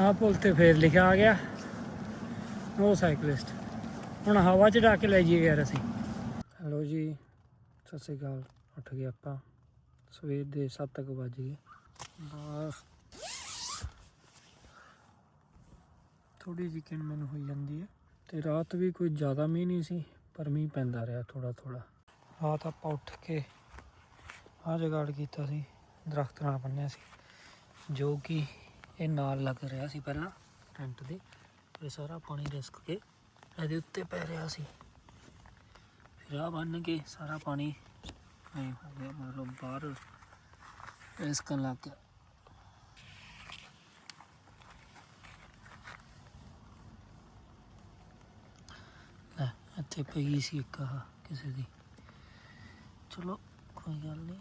ਆਹ ਪੁਲ ਤੇ ਫੇਰ ਲਿਖਿਆ ਆ ਗਿਆ ਨੋ ਸਾਈਕਲਿਸਟ ਹੁਣ ਹਵਾ ਚੜਾ ਕੇ ਲੈ ਜਾਈਏ ਯਾਰ ਅਸੀਂ। ਹੈਲੋ ਜੀ, ਸਤਿ ਸ਼੍ਰੀ ਅਕਾਲ। ਉੱਠ ਗਏ ਆਪਾਂ। ਸਵੇਰ ਦੇ 7 ਤੱਕ ਵੱਜ ਗਏ। ਬਸ। ਥੋੜੀ ਜਿਹੀ ਕਿਣ ਮੈਨੂੰ ਹੋਈ ਜਾਂਦੀ ਹੈ। ਤੇ ਰਾਤ ਵੀ ਕੋਈ ਜ਼ਿਆਦਾ ਮੀਂਹ ਨਹੀਂ ਸੀ, ਪਰ ਮੀਂਹ ਪੈਂਦਾ ਰਿਹਾ ਥੋੜਾ ਥੋੜਾ ਰਾਤ ਆਪਾਂ ਉੱਠ ਕੇ ਆਹ ਜਗਾੜ ਕੀਤਾ ਸੀ, ਦਰਖਤ ਨਾਲ ਬੰਨਿਆ ਸੀ, ਜੋ ਕਿ ਇਹ ਨਾਲ ਲੱਗ ਰਿਹਾ ਸੀ ਪਹਿਲਾਂ ਟੈਂਟ ਦੇ। ਇਹ ਸਾਰਾ ਪਾਣੀ ਰਿਸਕ ਕੇ ਇਹਦੇ ਉੱਤੇ ਪੈ ਰਿਹਾ ਸੀ। ਫਿਰ ਆ ਬੰਨ ਕੇ ਸਾਰਾ ਪਾਣੀ ਐ ਹੋ ਗਿਆ, ਮਤਲਬ ਬਾਹਰ ਰਿਸਕਣ ਲੱਗ ਗਿਆ। ਲੈ, ਇੱਥੇ ਪਈ ਸੀ ਇੱਕ ਆਹ ਕਿਸੇ ਦੀ। ਚਲੋ, ਕੋਈ ਗੱਲ ਨਹੀਂ।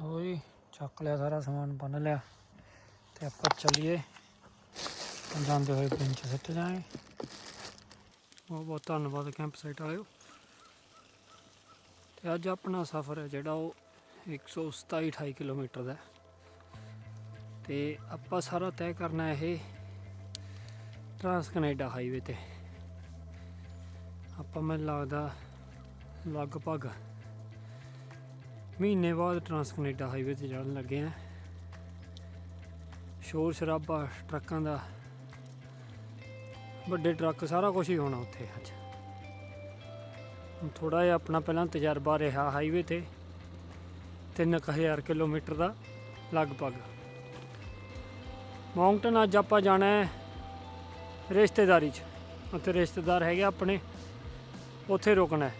ਲੋ ਜੀ, ਚੱਕ ਲਿਆ ਸਾਰਾ ਸਮਾਨ, ਬੰਨ ਲਿਆ। ਤੇ ਆਪਾਂ ਚੱਲੀਏ। ਜਾਂਦੇ ਹੋਏ ਪਿੰਡ ਚ ਸਿੱਟ ਜਾਏ। ਬਹੁਤ ਬਹੁਤ ਧੰਨਵਾਦ ਕੈਂਪ ਸਾਈਟ ਵਾਲਿਓ। ਤੇ ਅੱਜ ਆਪਣਾ ਸਫ਼ਰ ਹੈ ਜਿਹੜਾ ਉਹ 127 28 ਕਿਲੋਮੀਟਰ ਦਾ ਹੈ। ਤੇ ਆਪਾਂ ਸਾਰਾ ਤੈਅ ਕਰਨਾ ਇਹ ਟਰਾਂਸ ਕੈਨੇਡਾ ਹਾਈਵੇ ਤੇ। ਆਪਾਂ ਮੈਨੂੰ ਲੱਗਦਾ ਲਗਭਗ ਮਹੀਨੇ ਬਾਅਦ ਟਰਾਂਸ ਕੈਨੇਡਾ ਹਾਈਵੇ ਤੇ ਜਾਣ ਲੱਗੇ ਆ ਸ਼ੋਰ ਸ਼ਰਾਬਾ ਟਰੱਕਾਂ ਦਾ, ਵੱਡੇ ਟਰੱਕ ਸਾਰਾ ਕੁਝ ਹੀ ਹੋਣਾ ਉੱਥੇ ਅੱਜ। ਥੋੜਾ ਜਿਹਾ ਆਪਣਾ ਪਹਿਲਾਂ ਤਜਰਬਾ ਰਿਹਾ ਹਾਈਵੇ ਤੇ 3000 ਕਿਲੋਮੀਟਰ ਦਾ ਲਗਭਗ। ਮਾਊਂਟਨ ਅੱਜ ਆਪਾਂ ਜਾਣਾ ਹੈ ਰਿਸ਼ਤੇਦਾਰੀ 'ਚ। ਉੱਥੇ ਰਿਸ਼ਤੇਦਾਰ ਹੈਗੇ ਆਪਣੇ, ਉੱਥੇ ਰੁਕਣਾ ਹੈ।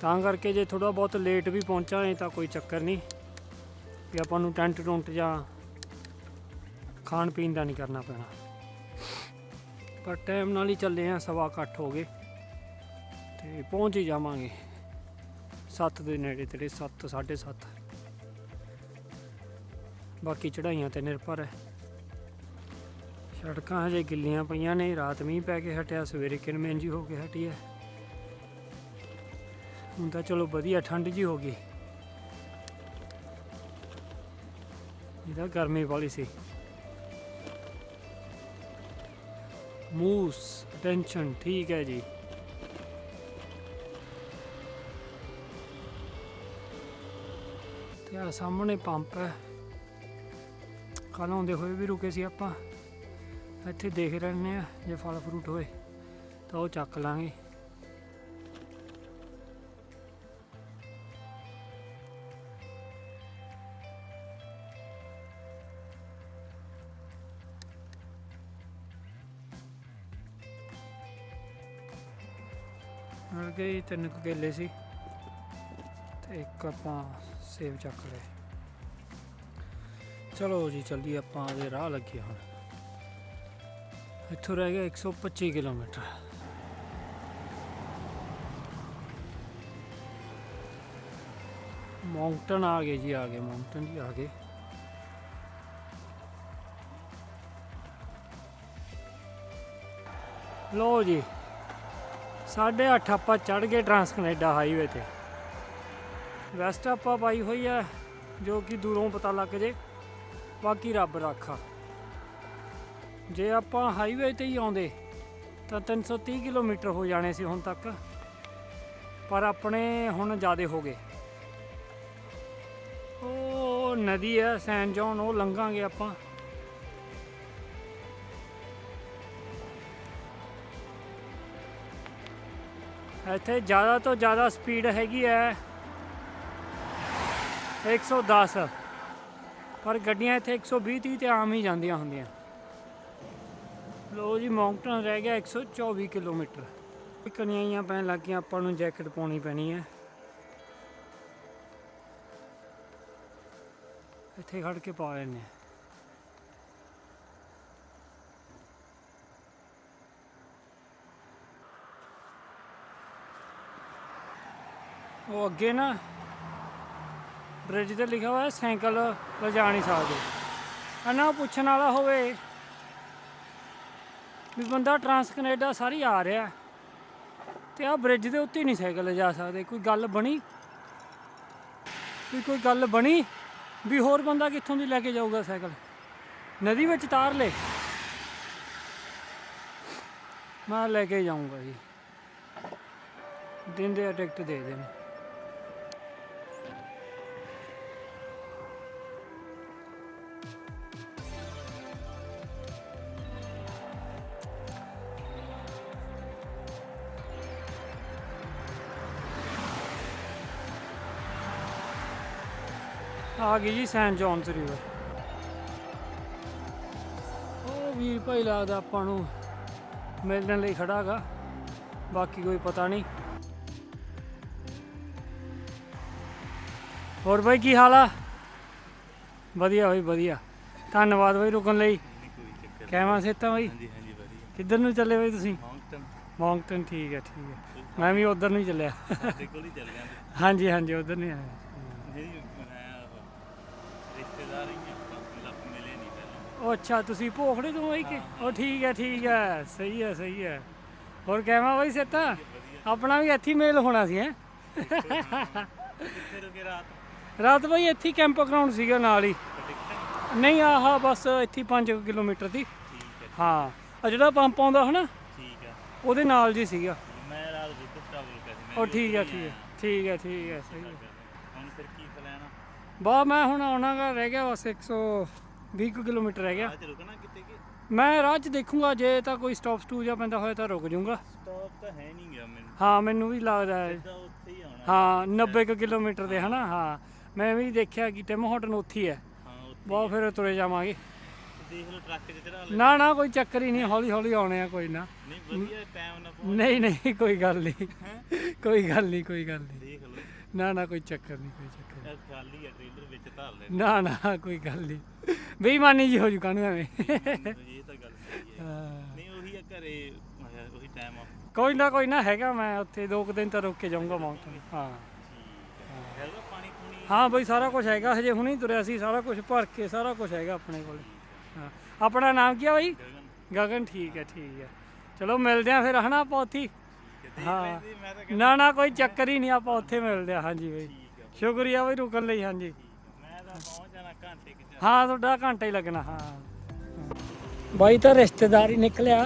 ਤਾਂ ਕਰਕੇ ਜੇ ਥੋੜਾ ਬਹੁਤ ਲੇਟ ਵੀ ਪਹੁੰਚਾਂਗੇ ਤਾਂ ਕੋਈ ਚੱਕਰ ਨਹੀਂ। ਵੀ ਆਪਾਂ ਨੂੰ ਟੈਂਟ ਟੁੰਟ ਜਾਂ ਖਾਣ ਪੀਣ ਦਾ ਨਹੀਂ ਕਰਨਾ ਪੈਣਾ। ਪਰ ਟਾਈਮ ਨਾਲ ਹੀ ਚੱਲੇ ਆ, ਸਵਾ ਇਕੱਠ ਹੋ ਗਏ ਤੇ ਪਹੁੰਚ ਹੀ ਜਾਵਾਂਗੇ। 7 ਦੇ ਨੇੜੇ ਤੇੜੇ 7 7:30 ਬਾਕੀ ਚੜਾਈਆਂ ਤੇ ਨਿਰਭਰ ਹੈ। ਸੜਕਾਂ ਹਜੇ ਗਿੱਲੀਆਂ ਪਈਆਂ ਨੇ, ਰਾਤ ਮੀਂਹ ਪੈ ਕੇ ਹਟਿਆ, ਸਵੇਰੇ ਕਿਨਮੇਂ ਜੀ ਹੋ ਕੇ ਹਟੀ ਹੈ। ਹੁਣ ਤਾਂ ਚਲੋ ਵਧੀਆ, ਠੰਡ ਜੀ ਹੋ ਗਈ। ਇਹਦਾ ਗਰਮੀ ਵਾਲੀ ਸੀ। ਮੂਸ ਟੈਂਸ਼ਨ ਠੀਕ ਹੈ ਜੀ। ਤੇ ਆ ਸਾਹਮਣੇ ਪੰਪ ਹੈ। ਕੱਲ ਆਉਂਦੇ ਹੋਏ ਵੀ ਰੁਕੇ ਸੀ ਆਪਾਂ। ਇੱਥੇ ਦੇਖ ਰਹਿੰਦੇ ਆ ਜੇ ਫਲ ਫਰੂਟ ਹੋਏ, ਤਾਂ ਉਹ ਚੱਕ ਲਾਂਗੇ। ਮਿਲ ਗਏ ਤਿੰਨ ਕੁ ਕੇਲੇ ਸੀ ਤੇ ਇੱਕ ਆਪਾਂ ਸੇਬ ਚੱਕ ਲਏ। ਚਲੋ ਜੀ ਚੱਲੀ ਆਪਾਂ ਦੇ ਰਾਹ ਲੱਗੇ ਹੁਣ। ਇੱਥੋਂ ਰਹਿ ਗਿਆ 125 ਕਿਲੋਮੀਟਰ। ਮਾਊਂਟਨ ਆ ਗਏ ਜੀ, ਆ ਗਏ ਮਾਊਂਟਨ ਜੀ, ਆ ਗਏ। ਲੋ ਜੀ ਸਾਢੇ ਅੱਠ ਆਪਾਂ ਚੜ ਗਏ ਟਰਾਂਸ ਕੈਨੇਡਾ ਹਾਈਵੇ ਤੇ। ਵੈਸਟ ਆਪਾਂ ਪਾਈ ਹੋਈ ਹੈ ਜੋ ਕਿ ਦੂਰੋਂ ਪਤਾ ਲੱਗ ਜੇ। ਬਾਕੀ ਰੱਬ ਰਾਖਾ। ਜੇ ਆਪਾਂ ਹਾਈਵੇ ਤੇ ਹੀ ਆਉਂਦੇ, ਤਾਂ 330 ਕਿਲੋਮੀਟਰ ਹੋ ਜਾਣੇ ਸੀ ਹੁਣ ਤੱਕ। ਪਰ ਆਪਣੇ ਹੁਣ ਜ਼ਿਆਦੇ ਹੋ ਗਏ। ਉਹ ਨਦੀ ਹੈ, ਸੈਨ ਜੌਨ, ਉਹ ਲੰਘਾਂਗੇ ਆਪਾਂ। ਇੱਥੇ ਜ਼ਿਆਦਾ ਤੋਂ ਜ਼ਿਆਦਾ ਸਪੀਡ ਹੈਗੀ ਹੈ 110 ਪਰ ਗੱਡੀਆਂ ਇੱਥੇ 120 30 ਤੇ ਆਮ ਹੀ ਜਾਂਦੀਆਂ ਹੁੰਦੀਆਂ। ਲੋ ਜੀ ਮਾਊਂਟਨ ਰਹਿ ਗਿਆ 124 ਕਿਲੋਮੀਟਰ। ਕਣੀਆਂ ਪੈਣ ਲੱਗ ਗਈਆਂ, ਆਪਾਂ ਨੂੰ ਜੈਕਟ ਪਾਉਣੀ ਪੈਣੀ ਹੈ। ਇੱਥੇ ਖੜ ਕੇ ਪਾ ਲੈਣੇ ਉਹ ਅੱਗੇ ਨਾ ਬ੍ਰਿਜ ਤੇ ਲਿਖਿਆ ਹੋਇਆ ਸਾਈਕਲ ਲਿਜਾ ਨਹੀਂ ਸਕਦੇ ਅਨਾ ਪੁੱਛਣ ਵਾਲਾ ਹੋਵੇ ਵੀ ਬੰਦਾ ਟਰਾਂਸ ਕੈਨੇਡਾ ਸਾਰੀ ਆ ਰਿਹਾ ਤੇ ਆ ਬ੍ਰਿਜ ਦੇ ਉੱਤੇ ਨਹੀਂ ਸਾਈਕਲ ਲਿਜਾ ਸਕਦੇ। ਕੋਈ ਗੱਲ ਬਣੀ? ਵੀ ਕੋਈ ਗੱਲ ਬਣੀ ਵੀ ਹੋਰ ਬੰਦਾ ਕਿੱਥੋਂ ਦੀ ਲੈ ਕੇ ਜਾਊਗਾ ਸਾਈਕਲ? ਨਦੀ ਵਿੱਚ ਤਾਰ ਲੈ। ਮੈਂ ਲੈ ਕੇ ਜਾਊਂਗਾ ਜੀ। ਦਿੰਦੇ ਆ ਟਿਕਟ ਦੇ ਦੇਣ। ਆ ਗਈ ਜੀ ਸੈਂਟ ਜੌਨਸ ਰਿਵਰ। ਉਹ ਵੀਰ ਭਾਈ ਲੱਗਦਾ ਆਪਾਂ ਨੂੰ ਮਿਲਣ ਲਈ ਖੜਾ ਹੈਗਾ ਬਾਕੀ ਕੋਈ ਪਤਾ ਨਹੀਂ। ਹੋਰ ਬਾਈ ਕੀ ਹਾਲ ਆ? ਵਧੀਆ ਬਾਈ ਵਧੀਆ। ਧੰਨਵਾਦ ਬਾਈ ਰੁਕਣ ਲਈ। ਕਹਿਵਾ ਸੇਤਾ ਬਾਈ? ਹਾਂਜੀ ਹਾਂਜੀ ਵਧੀਆ। ਕਿੱਧਰ ਨੂੰ ਚੱਲੇ ਬਾਈ ਤੁਸੀਂ? ਮੌਂਕਟਨ। ਮੌਂਕਟਨ ਠੀਕ ਹੈ ਠੀਕ ਹੈ। ਮੈਂ ਵੀ ਉਧਰ ਨੂੰ ਹੀ ਚੱਲਿਆ। ਸਾਡੇ ਕੋਲ ਹੀ ਚੱਲ ਜਾਂਦੇ। ਹਾਂਜੀ ਹਾਂਜੀ ਉਧਰ ਨਹੀਂ ਆਇਆ ਨਹੀਂ ਮੈਂ ਉਹ ਰਿਸ਼ਤੇਦਾਰ ਹੀ ਆ ਆਪਾਂ ਲੱਭ ਮਿਲੇ ਨਹੀਂ ਪਹਿਲਾਂ ਉਹ ਅੱਛਾ ਤੁਸੀਂ ਭੋਖੜੇ ਤੋਂ ਆਈ ਕਿ? ਉਹ ਠੀਕ ਹੈ ਠੀਕ ਹੈ। ਸਹੀ ਹੈ ਸਹੀ ਹੈ। ਹੋਰ ਕਹਿਵਾ ਬਾਈ ਸੇਤਾ ਆਪਣਾ ਵੀ ਇੱਥੇ ਮੇਲ ਹੋਣਾ ਸੀ ਹੈ? ਰੁਕੇ ਰਾਤ ਰਾਤ ਬਾਈ ਇੱਥੇ ਹੀ ਕੈਂਪ ਗਰਾਊਂਡ ਸੀਗਾ ਨਾਲ ਹੀ। ਨਹੀਂ ਆਹ ਬਸ ਇੱਥੇ 5 ਕਿਲੋਮੀਟਰ ਦੀ। ਠੀਕ ਹੈ ਹਾਂ ਆ ਜਿਹੜਾ ਪੰਪ ਆਉਂਦਾ ਹਨਾ ਠੀਕ ਹੈ ਉਹਦੇ ਨਾਲ ਜੀ ਸੀਗਾ। ਮੈਂ ਰਾਤ ਦੁੱਧ ਟਰੈਵਲ ਕਰੀ ਉਹ ਠੀਕ ਹੈ ਠੀਕ ਹੈ ਠੀਕ ਹੈ ਠੀਕ ਹੈ ਸਹੀ ਹੈ। ਹੁਣ ਫਿਰ ਕੀ ਪਲਾਨ ਆ? ਬਾ ਮੈਂ ਹੁਣ ਆਉਣਾਗਾ ਰਹਿ ਗਿਆ ਬਸ 120 ਕੁ ਕਿਲੋਮੀਟਰ ਰਹਿ ਗਿਆ ਅੱਜ ਰੁਕਣਾ ਕਿਤੇ ਕਿ? ਮੈਂ ਰਾਹ 'ਚ ਦੇਖੂੰਗਾ ਜੇ ਤਾਂ ਕੋਈ ਸਟਾਪ ਸਟੂ ਜਾਂ ਪੈਂਦਾ ਹੋਇਆ ਤਾਂ ਰੁਕ ਜਾਊਂਗਾ। ਸਟਾਪ ਤਾਂ ਹੈ ਨਹੀਂ ਗਿਆ ਮੈਨੂੰ। ਹਾਂ ਮੈਨੂੰ ਵੀ ਲੱਗਦਾ ਹੈ। ਸਿੱਧਾ ਉੱਥੇ ਹੀ ਆਉਣਾ। ਹਾਂ 90 ਕੁ ਕਿਲੋਮੀਟਰ ਦੇ ਹਨਾ? ਹਾਂ। ਮੈਂ ਵੀ ਦੇਖਿਆ ਕਿ ਟਿਮ ਹੋਟਨ ਉੱਥੇ ਹੀ ਹੈ। ਹਾਂ ਉੱਥੇ ਬਹੁਤ ਫਿਰ ਤੁਰੇ ਜਾਵਾਂਗੇ। ਦੇਖ ਲਓ ਟਰੱਕ 'ਚ ਚੜਾ ਲੈ ਨਾ ਨਾ ਕੋਈ ਚੱਕਰ ਹੀ ਨਹੀਂ ਹੌਲੀ ਹੌਲੀ ਆਉਣੇ ਆ ਕੋਈ ਨਾ। ਨਹੀਂ ਵਧੀਆ ਟਾਈਮ ਨਾਲ ਪਹੁੰਚ ਨਹੀਂ ਨਹੀਂ ਕੋਈ ਗੱਲ ਨਹੀਂ। ਕੋਈ ਗੱਲ ਨਹੀਂ ਕੋਈ ਗੱਲ ਨਹੀਂ। ਦੇਖ ਲਓ। ਨਾ ਨਾ ਕੋਈ ਚੱਕਰ ਨਹੀਂ ਕੋਈ ਚੱਕਰ ਟ੍ਰੇਲਰ ਵਿੱਚ ਧਰ। ਨਾ ਨਾ ਕੋਈ ਗੱਲ ਨਹੀਂ ਬੇਈਮਾਨੀ ਜੀ ਹੋ ਜੂ ਕਾਨੂੰ ਐਵੇਂ? ਇਹ ਤਾਂ ਗੱਲ ਸਹੀ ਹੈ। ਹਾਂ। ਨਹੀਂ ਉਹੀ ਆ ਘਰੇ ਆਇਆ, ਉਹੀ ਟਾਈਮ ਆ। ਕੋਈ ਨਾ ਕੋਈ ਨਾ ਹੈਗਾ ਮੈਂ ਉੱਥੇ ਦੋ ਕੁ ਦਿਨ ਤਾਂ ਰੁਕ ਕੇ ਜਾਊਂਗਾ ਮਾਊਂਟਨ ਹਾਂ ਠੀਕ ਹੈ। ਹੈਗਾ ਪਾਣੀ ਪੂਣੀ? ਹਾਂ ਬਈ ਸਾਰਾ ਕੁਝ ਹੈਗਾ ਹਜੇ ਹੁਣੇ ਹੀ ਤੁਰਿਆ ਸੀ ਸਾਰਾ ਕੁਝ ਭਰ ਕੇ ਸਾਰਾ ਕੁਝ ਹੈਗਾ ਆਪਣੇ ਕੋਲ। ਹਾਂ। ਆਪਣਾ ਨਾਮ ਕੀ ਆ ਬਾਈ? ਗਗਨ। ਗਗਨ ਠੀਕ ਹੈ ਠੀਕ ਹੈ। ਚਲੋ ਮਿਲਦੇ ਆ ਫਿਰ ਹਨਾ ਆਪਾਂ ਉੱਥੇ ਹੀ। ਕਿਤੇ ਹਾਂ। ਲੈਂਦੀ ਮੈਂ ਤਾਂ ਨਾ ਨਾ ਕੋਈ ਚੱਕਰ ਹੀ ਨਹੀਂ ਆਪਾਂ ਉੱਥੇ ਮਿਲਦੇ ਆ ਹਾਂਜੀ ਬਈ। ਸ਼ੁਕਰੀਆ ਬਈ ਰੁਕਣ ਲਈ, ਹਾਂਜੀ। ਮੈਂ ਤਾਂ ਪਹੁੰਚ ਜਾਣਾ ਘੰਟੇ ਕਿ ਹਾਂ, ਤੁਹਾਡਾ ਘੰਟਾ ਹੀ ਲੱਗਣਾ, ਹਾਂ। ਬਾਈ ਤਾਂ ਰਿਸ਼ਤੇਦਾਰ ਹੀ ਨਿਕਲਿਆ।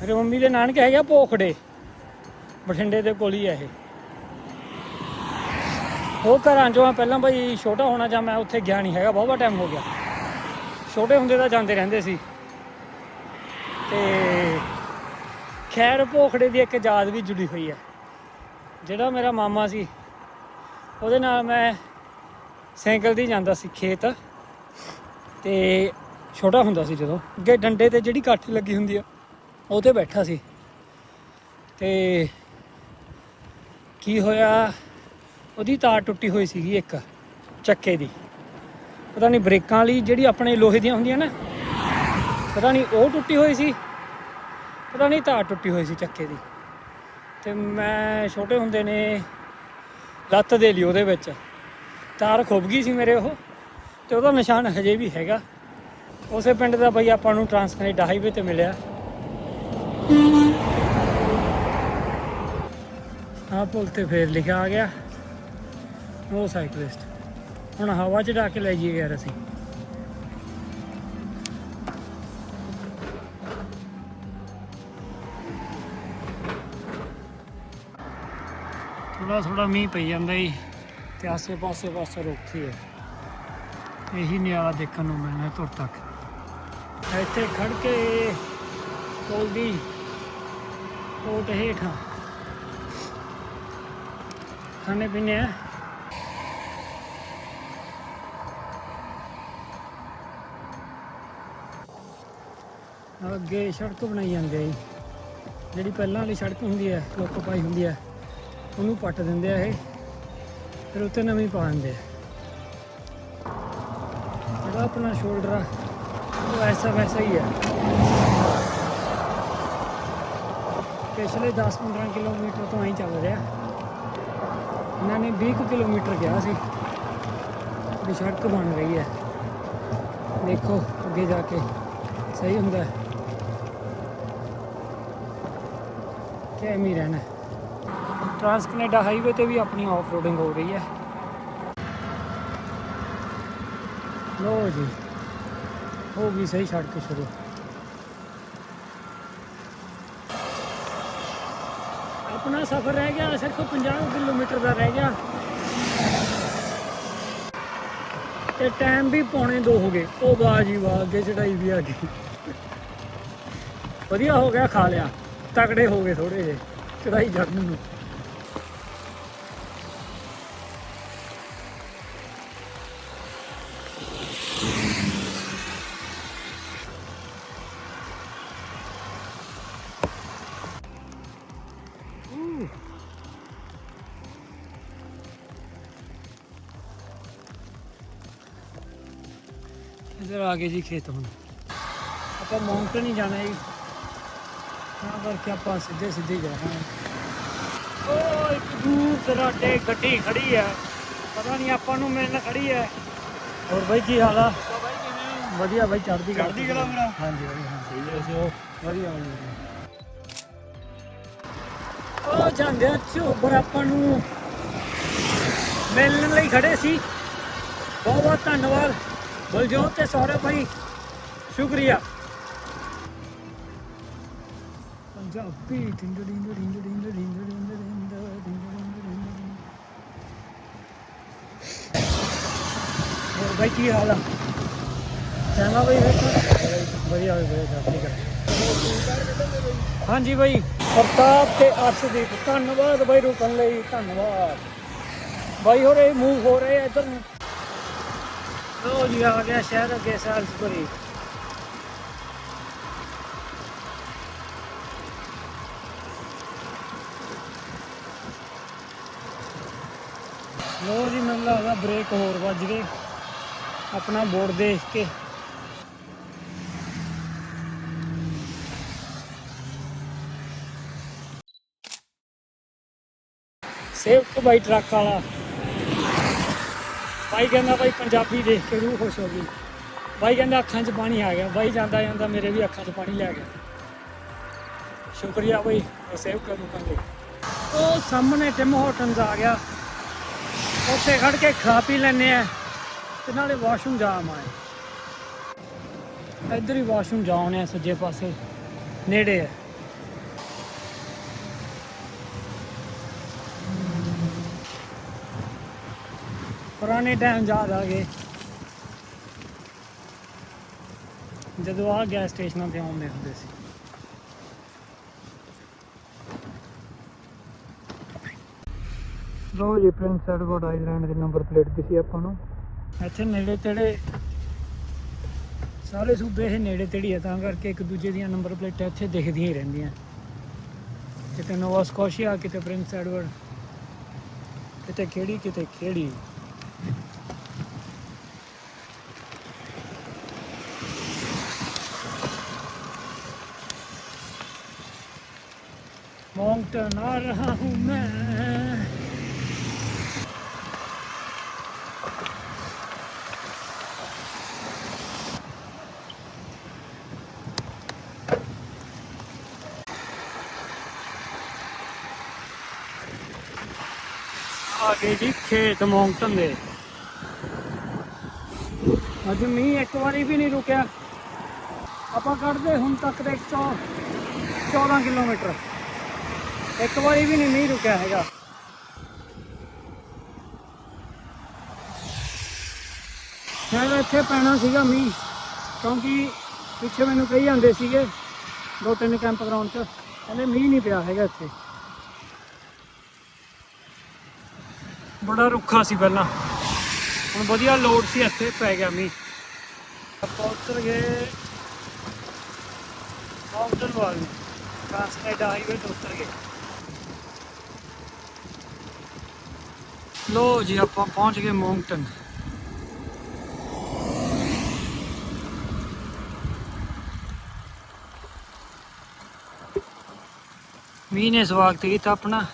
ਮੇਰੇ ਮੰਮੀ ਦੇ ਨਾਨਕੇ ਹੈਗਾ ਪੋਖੜੇ। ਬਠਿੰਡੇ ਦੇ ਕੋਲ ਹੀ ਆ ਇਹ। ਉਹ ਘਰਾਂ ਚੋਂ ਆ, ਪਹਿਲਾਂ ਬਾਈ ਛੋਟਾ ਹੋਣਾ ਜਾਂ ਮੈਂ ਉੱਥੇ ਗਿਆ ਨਹੀਂ ਹੈਗਾ, ਬਹੁਤ ਟਾਈਮ ਹੋ ਗਿਆ। ਛੋਟੇ ਹੁੰਦੇ ਤਾਂ ਜਾਂਦੇ ਰਹਿੰਦੇ ਸੀ। ਤੇ ਖੈਰ ਭੋਖੜੇ ਦੀ ਇੱਕ ਯਾਦ ਵੀ ਜੁੜੀ ਹੋਈ ਹੈ ਜਿਹੜਾ ਮੇਰਾ ਮਾਮਾ ਸੀ ਉਹਦੇ ਨਾਲ ਮੈਂ ਸਾਈਕਲ ਦੀ ਜਾਂਦਾ ਸੀ ਖੇਤ ਤੇ ਛੋਟਾ ਹੁੰਦਾ ਸੀ ਜਦੋਂ ਅੱਗੇ ਡੰਡੇ ਤੇ ਜਿਹੜੀ ਕਾਠੀ ਲੱਗੀ ਹੁੰਦੀ ਆ, ਉਹ ਤੇ ਬੈਠਾ ਸੀ। ਤੇ ਕੀ ਹੋਇਆ, ਉਹਦੀ ਤਾਰ ਟੁੱਟੀ ਹੋਈ ਸੀਗੀ ਇੱਕ ਚੱਕੇ ਦੀ। ਪਤਾ ਨਹੀਂ ਬ੍ਰੇਕਾਂ ਵਾਲੀ ਜਿਹੜੀ ਆਪਣੇ ਲੋਹੇ ਦੀਆਂ ਹੁੰਦੀਆਂ ਨਾ, ਪਤਾ ਨਹੀਂ ਉਹ ਟੁੱਟੀ ਹੋਈ ਸੀ, ਪਤਾ ਨਹੀਂ ਤਾਰ ਟੁੱਟੀ ਹੋਈ ਸੀ ਚੱਕੇ ਦੀ। ਤੇ ਮੈਂ ਛੋਟੇ ਹੁੰਦੇ ਨੇ ਲੱਤ ਦੇ ਲਈ ਉਹਦੇ ਵਿੱਚ। ਤਾਰ ਖੁੱਭ ਗਈ ਸੀ ਮੇਰੇ ਉਹ। ਤੇ ਉਹਦਾ ਨਿਸ਼ਾਨ ਹਜੇ ਵੀ ਹੈਗਾ। ਉਸੇ ਪਿੰਡ ਦਾ ਬਈ ਆਪਾਂ ਨੂੰ ਟਰਾਂਸ ਕੈਨੇਡਾ ਹਾਈਵੇ ਤੇ ਮਿਲਿਆ। ਆਹ ਪੁਲ ਤੇ ਫੇਰ ਲਿਖਿਆ ਆ ਗਿਆ। ਨੋ ਸਾਈਕਲਿਸਟ ਹੁਣ ਹਵਾ ਚ ਡਾ ਕੇ ਲੈ ਜਾਈਏ ਯਾਰ ਅਸੀਂ। ਥੋੜਾ ਥੋੜਾ ਮੀਂਹ ਪਈ ਜਾਂਦਾ ਜੀ ਤੇ ਆਸੇ ਪਾਸੇ ਪਾਸੇ ਰੁਕੀ ਹੈ ਇਹੀ ਨਿਆਲਾ ਦੇਖਣ ਨੂੰ ਮਿਲਣਾ ਤੁਰ ਤੱਕ। ਇੱਥੇ ਖੜ ਕੇ ਪੁਲ ਦੀ ਕੋਟ ਹੇਠਾਂ ਖਾਣੇ ਪੀਣੇ ਆ। ਅੱਗੇ ਸੜਕ ਬਣਾਈ ਜਾਂਦੇ ਆ ਜੀ। ਜਿਹੜੀ ਪਹਿਲਾਂ ਵਾਲੀ ਸੜਕ ਹੁੰਦੀ ਹੈ ਲੋਕ ਪਾਈ ਹੁੰਦੀ ਹੈ ਉਹਨੂੰ ਪੱਟ ਦਿੰਦੇ ਆ ਇਹ। ਫਿਰ ਉੱਤੇ ਨਵੀਂ ਪਾ ਦਿੰਦੇ ਆ। ਜਿਹੜਾ ਆਪਣਾ ਸ਼ੋਲਡਰ ਆ। ਉਹ ਐਸਾ ਵੈਸਾ ਹੀ ਹੈ ਪਿਛਲੇ 10-15 ਕਿਲੋਮੀਟਰ ਤੋਂ ਐਂ ਚੱਲ ਰਿਹਾ। ਇਹਨਾਂ ਨੇ 20 ਕੁ ਕਿਲੋਮੀਟਰ ਗਿਆ ਸੀ ਵੀ ਸੜਕ ਬਣ ਰਹੀ ਹੈ। ਦੇਖੋ ਅੱਗੇ ਜਾ ਕੇ ਸਹੀ ਹੁੰਦਾ। ਕਿਵੇਂ ਹੀ ਰਹਿਣਾ। ਟਰਾਂਸ ਕੈਨੇਡਾ ਹਾਈਵੇ ਤੇ ਵੀ ਆਪਣੀ ਆਫ ਰੋਡਿੰਗ ਹੋ ਰਹੀ ਹੈ। ਲੋ ਜੀ, ਹੋ ਗਈ ਸਹੀ ਸੜਕ ਸ਼ੁਰੂ। ਆਪਣਾ ਸਫ਼ਰ ਰਹਿ ਗਿਆ, ਸਿਰਫ 50 ਕਿਲੋਮੀਟਰ ਦਾ ਰਹਿ ਗਿਆ। ਤੇ ਟਾਈਮ ਵੀ ਪੌਣੇ 2 ਹੋ ਗਏ। ਉਹ ਵਾਹ ਜੀ ਵਾਹ ਅੱਗੇ ਚੜਾਈ ਵੀ ਆ ਗਈ। ਵਧੀਆ ਹੋ ਗਿਆ, ਖਾ ਲਿਆ। ਤਕੜੇ ਹੋ ਗਏ ਥੋੜੇ ਜਿਹੇ, ਚੜਾਈ ਚੜਨ ਨੂੰ। ਗਏ ਜੀ ਖੇਤ ਹੁਣ। ਆਪਾਂ ਮਾਊਂਟਨ ਹੀ ਜਾਣਾ ਜੀ। ਤਾਂ ਕਰਕੇ ਆਪਾਂ ਸਿੱਧੇ ਸਿੱਧੇ ਜਾਣਾ ਉਹ ਇੱਕ ਦੂਰ ਦਰਾਡੇ ਗੱਡੀ ਖੜੀ ਹੈ। ਪਤਾ ਨਹੀਂ ਆਪਾਂ ਨੂੰ ਮਿਲਣ ਖੜੀ ਹੈ। ਹੋਰ ਬਾਈ ਕੀ ਹਾਲ ਆ? ਵਧੀਆ ਬਾਈ ਚੜਦੀ ਚੜ੍ਹਦੀ ਕਲਾ ਮੇਰਾ। ਹਾਂਜੀ ਬਾਈ ਹਾਂਜੀ। ਵਧੀਆ ਵਧੀਆ। ਉਹ ਜਾਂਦੇ ਆ ਝੋਬਰ ਆਪਾਂ ਨੂੰ। ਮਿਲਣ ਲਈ ਖੜੇ ਸੀ। ਬਹੁਤ ਬਹੁਤ ਧੰਨਵਾਦ। ਬਲਜੋਤ ਤੇ ਸੌਰਵ ਭਾਈ ਸ਼ੁਕਰੀਆ ਪੰਜਾਬੀ ਡਿੰਡ ਡਿੰਡ ਡਿੰਡ ਡਿੰਡ ਡਿੰਡ ਡਿੰਡ ਡਿੰਡ ਡਿੰਡ ਹੋਰ ਭਾਈ ਕੀ ਹਾਲ ਆ ਚੰਗਾ ਭਾਈ ਵਧੀਆ ਹੋਵੇ ਵਧੀਆ ਠੀਕ ਹੈ ਹਾਂਜੀ ਭਾਈ ਪ੍ਰਤਾਪ ਤੇ ਅਰਸ਼ਦੀਪ ਧੰਨਵਾਦ ਭਾਈ ਰੁਕਣ ਲਈ ਧੰਨਵਾਦ ਭਾਈ ਹੋਰੇ ਮੂਵ ਹੋ ਰਹੇ ਆ ਇੱਧਰ ਨੂੰ ਲੋ ਜੀ, ਆ ਗਿਆ ਸ਼ਹਿਰ ਅੱਗੇ ਸਾਲਸਬਰੀ ਲੋ ਜੀ, ਮੈਨੂੰ ਲੱਗਦਾ ਬ੍ਰੇਕ ਹੋਰ ਵੱਜ ਗਏ। ਆਪਣਾ ਬੋਰਡ ਦੇਖ ਕੇ। ਸੇਵਕ ਬਾਈ ਟਰੱਕ ਵਾਲਾ। ਬਾਈ ਕਹਿੰਦਾ ਬਾਈ ਪੰਜਾਬੀ ਦੇਖ ਕੇ ਰੂਹ ਖੁਸ਼ ਹੋ ਗਈ। ਬਾਈ ਕਹਿੰਦਾ ਅੱਖਾਂ 'ਚ ਪਾਣੀ ਆ ਗਿਆ। ਬਾਈ ਜਾਂਦਾ ਜਾਂਦਾ ਮੇਰੇ ਵੀ ਅੱਖਾਂ 'ਚ ਪਾਣੀ ਲੈ ਗਿਆ। ਸ਼ੁਕਰੀਆ ਬਾਈ ਉਹ ਸੇਵ ਕਰ ਰੁਕਾਂਗੇ ਉਹ ਸਾਹਮਣੇ ਟਿਮ ਹੋਟਨਸ ਆ ਗਿਆ। ਉੱਥੇ ਖੜ ਕੇ ਖਾ ਪੀ ਲੈਨੇ ਆ ਤੇ ਨਾਲੇ ਵਾਸ਼ਰੂਮ ਜਾਮ ਆਏ ਇੱਧਰ ਹੀ ਵਾਸ਼ਰੂਮ ਜਾਉਣੇ ਆ, ਸੱਜੇ ਪਾਸੇ। ਨੇੜੇ ਹੈ ਪੁਰਾਣੇ ਟਾਈਮ ਯਾਦ ਆ ਗਏ। ਜਦੋਂ ਆ ਗੈਸ ਸਟੇਸ਼ਨਾਂ ਤੇ ਆਉਂਦੇ ਹੁੰਦੇ ਸੀ। ਲੋ ਜੀ ਪ੍ਰਿੰਸ ਐਡਵਰਡ ਆਈਲੈਂਡ ਦੀ ਨੰਬਰ ਪਲੇਟ ਦਿਸੀ ਆਪਾਂ ਨੂੰ। ਇੱਥੇ ਨੇੜੇ ਤੇੜੇ ਸਾਰੇ ਸੂਬੇ ਇਹ ਨੇੜੇ ਤੇੜੀ ਆ ਤਾਂ ਕਰਕੇ ਇੱਕ ਦੂਜੇ ਦੀਆਂ ਨੰਬਰ ਪਲੇਟਾਂ ਇੱਥੇ ਦਿਖਦੀਆਂ ਹੀ ਰਹਿੰਦੀਆਂ। ਕਿਤੇ ਨੋਵਾ ਸਕੋਸ਼ੀਆ ਕਿਤੇ ਪ੍ਰਿੰਸ ਐਡਵਰਡ ਕਿਤੇ ਕਿਹੜੀ ਕਿਤੇ ਕਿਹੜੀ। माउंटेन आ रहा हूँ मैं ਆਗੇ ਜੀ ਖੇਤ ਮਾਉਂਟਨ ਦੇ ਅੱਜ ਮੀਂਹ ਇੱਕ ਵਾਰੀ ਵੀ ਨਹੀਂ ਰੁਕਿਆ ਆਪਾਂ ਕੱਢਦੇ ਹੁਣ ਤੱਕ ਦੇ 14 ਕਿਲੋਮੀਟਰ ਇੱਕ ਵਾਰੀ ਵੀ ਨਹੀਂ ਮੀਂਹ ਰੁਕਿਆ ਹੈਗਾ। ਸ਼ਾਇਦ ਇੱਥੇ ਪੈਣਾ ਸੀਗਾ ਮੀਂਹ, ਕਿਉਂਕਿ ਪਿੱਛੇ ਮੈਨੂੰ ਕਹੀ ਜਾਂਦੇ ਸੀਗੇ ਦੋ ਤਿੰਨ ਕੈਂਪ ਗਰਾਊਂਡ 'ਚ, ਕਹਿੰਦੇ ਮੀਂਹ ਨਹੀਂ ਪਿਆ ਹੈਗਾ ਇੱਥੇ। ਬੜਾ ਰੁੱਖਾ ਸੀ ਪਹਿਲਾਂ। ਹੁਣ ਵਧੀਆ ਲੋਡ ਸੀ, ਇੱਥੇ ਪੈ ਗਿਆ ਮੀਂਹ। ਆਪਾਂ ਉੱਤਰ ਗਏ ਮਾਊਂਟਨ ਵਾਲ ਨੂੰ। ਹਾਈਵੇ ਤੋਂ ਉੱਤਰ ਗਏ। ਲੋ ਜੀ ਆਪਾਂ ਪਹੁੰਚ ਗਏ ਮੌਂਗਟਨ ਮੀਂਹ ਨੇ ਸਵਾਗਤ ਕੀਤਾ ਆਪਣਾ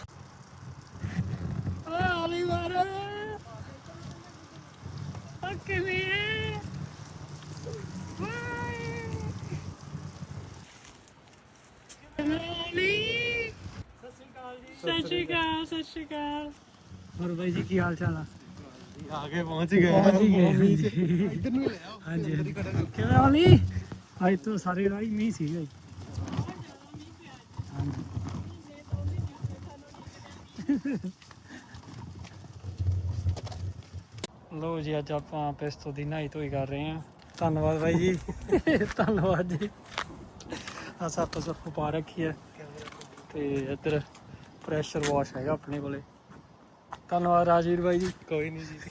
ਆਲੀ ਵਾਰ ਕਿਵੇਂ ਸਤਿ ਸ਼੍ਰੀ ਅਕਾਲ ਸਤਿ ਸ਼੍ਰੀ ਅਕਾਲ ਹੋਰ ਬਾਈ ਜੀ ਕੀ ਹਾਲ ਚਾਲ ਆ? ਆਗੇ ਪਹੁੰਚ ਗਏ। ਪਹੁੰਚ ਹੀ ਗਏ। ਹਾਂਜੀ। ਇੱਧਰ ਨੂੰ ਲੈ ਆਓ ਹਾਂਜੀ। ਕਿਵੇਂ ਵਾਲੀ? ਅੱਜ ਤੋਂ ਸਾਰੇ ਰਾਹ ਹੀ ਮੀਂਹ ਜੀ। ਹਾਂਜੀ। ਲੋ ਜੀ ਅੱਜ ਆਪਾਂ ਪਿਸਤੋ ਦੀ ਨਹਾਈ ਧੋਈ ਕਰ ਰਹੇ ਹਾਂ। ਧੰਨਵਾਦ ਬਾਈ ਜੀ। ਧੰਨਵਾਦ ਜੀ। ਆ ਸੱਪ ਸੱਪ ਪਾ ਰੱਖੀ ਹੈ। ਤੇ ਇੱਧਰ ਪ੍ਰੈਸ਼ਰ ਵਾਸ਼ ਹੈਗਾ ਆਪਣੇ ਕੋਲੇ। ਧੰਨਵਾਦ ਰਾਜਵੀਰ ਬਾਈ ਜੀ। ਕੋਈ ਨਹੀਂ ਜੀ।